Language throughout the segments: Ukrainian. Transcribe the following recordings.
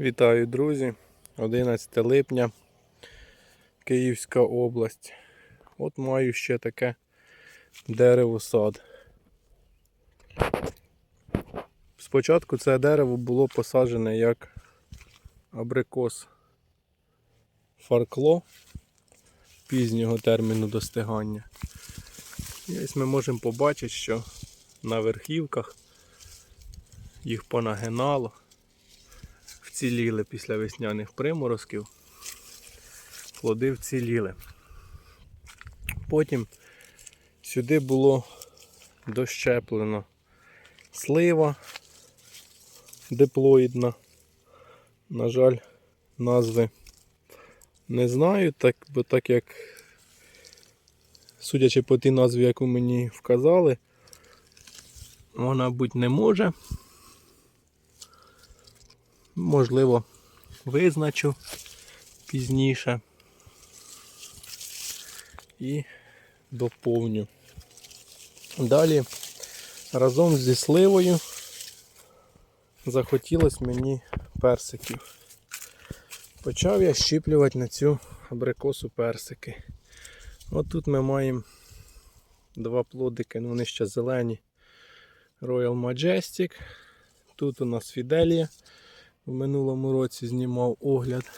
Вітаю, друзі! 11 липня, Київська область. От маю ще таке дерево сад. Спочатку це дерево було посаджене як абрикос фаркло пізнього терміну достигання. І ось ми можемо побачити, що на верхівках їх понагинало вціліли після весняних приморозків. Плоди вціліли. Потім сюди було дощеплено слива диплоїдна. На жаль, назви не знаю, так, бо так як, судячи по тій назві, яку мені вказали, вона бути не може можливо, визначу пізніше і доповню. Далі разом зі сливою захотілося мені персиків. Почав я щіплювати на цю абрикосу персики. От тут ми маємо два плодики, ну вони ще зелені. Royal Majestic. Тут у нас Fidelia. В минулому році знімав огляд.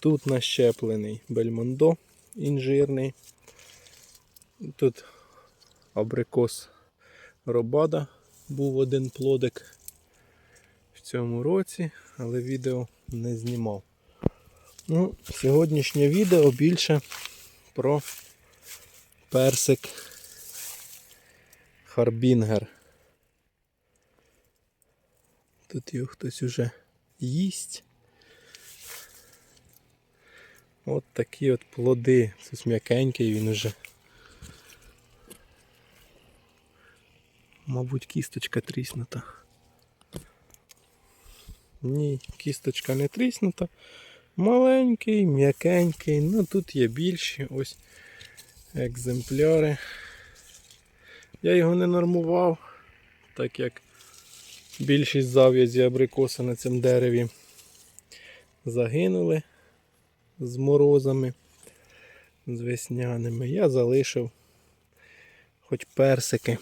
Тут нащеплений бельмондо інжирний. Тут абрикос робада був один плодик в цьому році, але відео не знімав. Ну, Сьогоднішнє відео більше про персик Харбінгер. Тут його хтось уже їсть. От такі от плоди. Це м'якенький він уже. Мабуть, кісточка тріснута. Ні, кісточка не тріснута. Маленький, м'якенький. Ну тут є більші ось екземпляри. Я його не нормував, так як Більшість зав'язі абрикоса на цьому дереві загинули з морозами, з весняними. Я залишив хоч персики.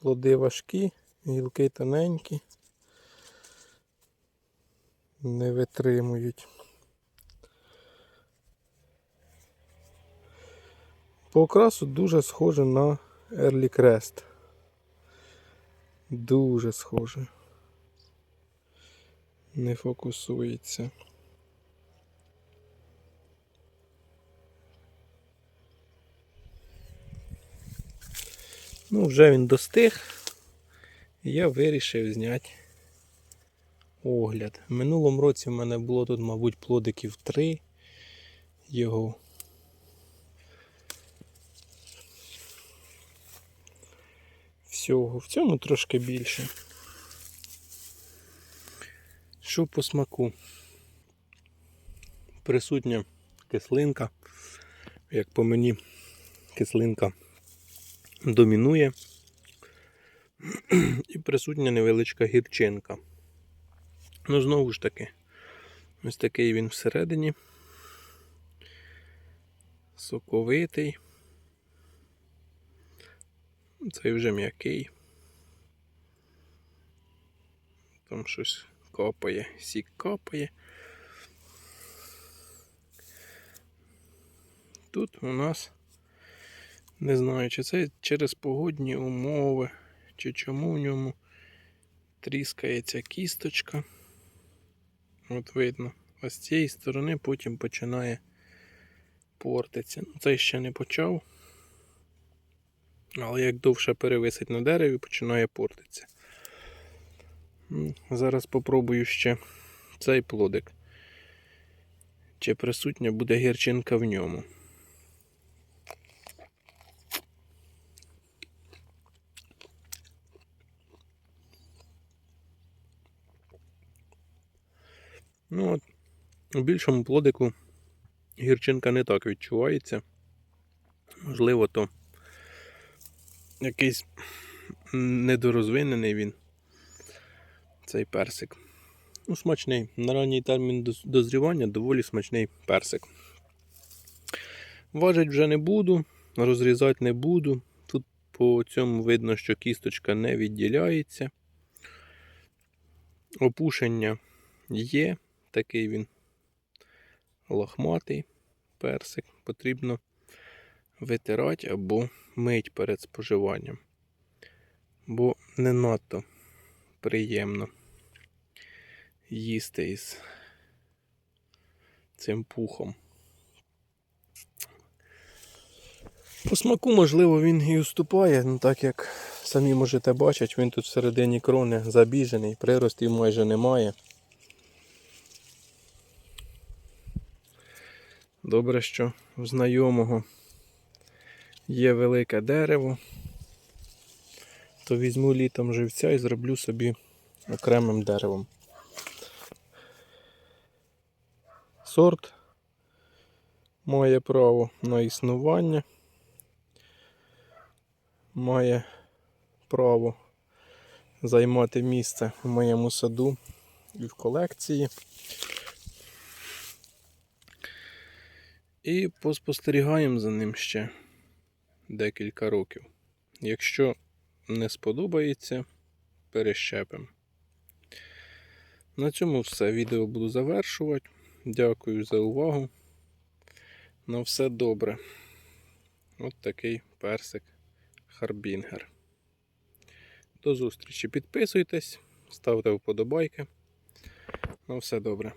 Плоди важкі, гілки тоненькі, не витримують. По окрасу дуже схоже на Early Crest. Дуже схоже. Не фокусується. Ну, вже він достиг. І я вирішив зняти огляд. В минулому році в мене було тут, мабуть, плодиків 3 його. Всього. В цьому трошки більше. Що по смаку? Присутня кислинка. Як по мені кислинка домінує. І присутня невеличка гірчинка. Ну, знову ж таки, ось такий він всередині. Соковитий. Цей вже м'який. Там щось капає, сік капає. Тут у нас не знаю, чи це через погодні умови, чи чому в ньому тріскається кісточка. От видно, а з цієї сторони потім починає портитися. Ну, Цей ще не почав. Але як довше перевисить на дереві, починає портитися. Зараз спробую ще цей плодик. Чи присутня буде гірчинка в ньому. Ну от, у більшому плодику гірчинка не так відчувається. Можливо, то якийсь недорозвинений він. Цей персик. Ну, смачний. На ранній термін дозрівання доволі смачний персик. Важить вже не буду, розрізати не буду. Тут по цьому видно, що кісточка не відділяється. Опушення є, такий він лохматий персик. Потрібно витирати або мить перед споживанням. Бо не надто приємно їсти із цим пухом. По смаку, можливо, він і уступає, ну так як самі можете бачити, він тут всередині крони забіжений, приростів майже немає. Добре, що в знайомого є велике дерево, то візьму літом живця і зроблю собі окремим деревом. Сорт має право на існування, має право займати місце в моєму саду і в колекції. І поспостерігаємо за ним ще декілька років. Якщо не сподобається, перещепимо. На цьому все. Відео буду завершувати. Дякую за увагу. На все добре. От такий персик Харбінгер. До зустрічі. Підписуйтесь, ставте вподобайки. На все добре.